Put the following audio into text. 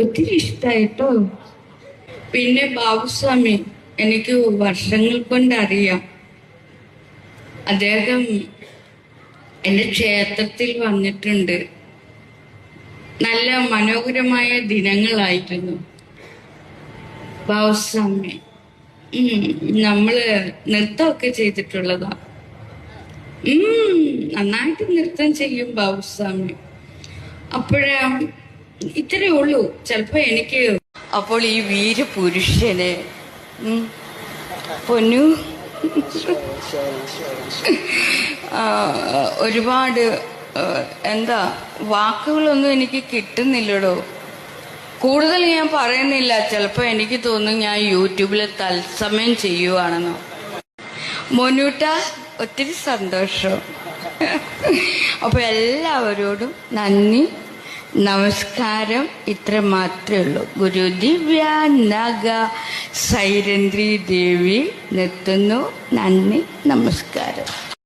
ഒത്തിരി ഇഷ്ടായിട്ടോ പിന്നെ ബാബുസ്വാമി എനിക്ക് വർഷങ്ങൾ കൊണ്ട് അറിയാം. അദ്ദേഹം എന്റെ ക്ഷേത്രത്തിൽ വന്നിട്ടുണ്ട്. നല്ല മനോഹരമായ ദിനങ്ങളായിരുന്നു. ബാബുസ്വാമി നമ്മൾ നൃത്തമൊക്കെ ചെയ്തിട്ടുള്ളതാ. നന്നായിട്ട് നൃത്തം ചെയ്യും ബാബുസ്വാമി. അപ്പോഴാ ഇത്രേ ഉള്ളൂ. ചിലപ്പോ എനിക്ക് അപ്പോൾ ഈ വീര പുരുഷന് പൊന്നു. ഒരുപാട് എന്താ വാക്കുകളൊന്നും എനിക്ക് കിട്ടുന്നില്ലടോ. കൂടുതൽ ഞാൻ പറയുന്നില്ല. ചിലപ്പോൾ എനിക്ക് തോന്നും ഞാൻ യൂട്യൂബിൽ തത്സമയം ചെയ്യുവാണെന്നോ. മോനൂട്ട ഒത്തിരി സന്തോഷം. അപ്പൊ എല്ലാവരോടും നന്ദി. നമസ്കാരം. ഇത്ര മാത്രമേ ഉള്ളൂ. ഗുരു ദിവ്യ നഗ സൈരന്ദ്രി ദേവി നിർത്തുന്നു. നന്ദി നമസ്കാരം.